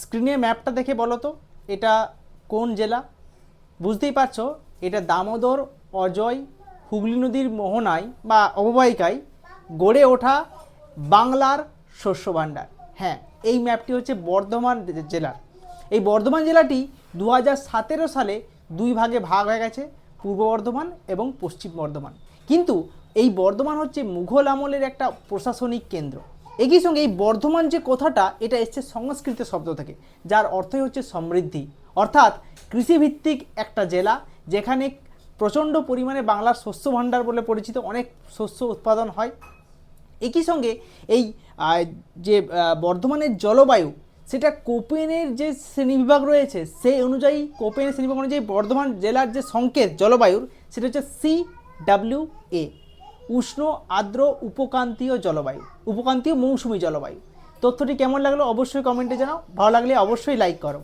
স্ক্রিনে ম্যাপটা দেখে বলো তো, এটা কোন জেলা? বুঝতেই পারছ, এটা দামোদর, অজয়, হুগলি নদীর মোহনায় বা অববাহিকায় গড়ে ওঠা বাংলার শস্য ভাণ্ডার। হ্যাঁ এই ম্যাপটি হচ্ছে বর্ধমান জেলার। এই বর্ধমান জেলাটি দু সতেরো সালে দুই ভাগে ভাগ হয়ে গেছে, পূর্ব বর্ধমান এবং পশ্চিম বর্ধমান। কিন্তু এই বর্ধমান হচ্ছে মুঘল আমলের একটা প্রশাসনিক কেন্দ্র। একই সঙ্গে এই বর্ধমান যে কথাটা, এটা এসছে সংস্কৃত শব্দ থেকে, যার অর্থই হচ্ছে সমৃদ্ধি। অর্থাৎ কৃষিভিত্তিক একটা জেলা, যেখানে প্রচণ্ড পরিমাণে বাংলার শস্য ভাণ্ডার বলে পরিচিত অনেক শস্য উৎপাদন হয়। একই সঙ্গে এই যে বর্ধমানের জলবায়ু, সেটা কোপেনের যে শ্রেণীবিভাগ রয়েছে, সেই অনুযায়ী, কোপেনের শ্রেণীবিভাগ অনুযায়ী বর্ধমান জেলার যে সংকেত জলবায়ুর, সেটা হচ্ছে সি ডাব্লিউ এ উষ্ণ, আর্দ্র উপক্রান্তীয় জলবায়ু উপক্রান্তীয় মৌসুমি জলবায়ু। তথ্যটি কেমন লাগল অবশ্যই কমেন্টে জানাও। ভালো লাগলে অবশ্যই লাইক করো।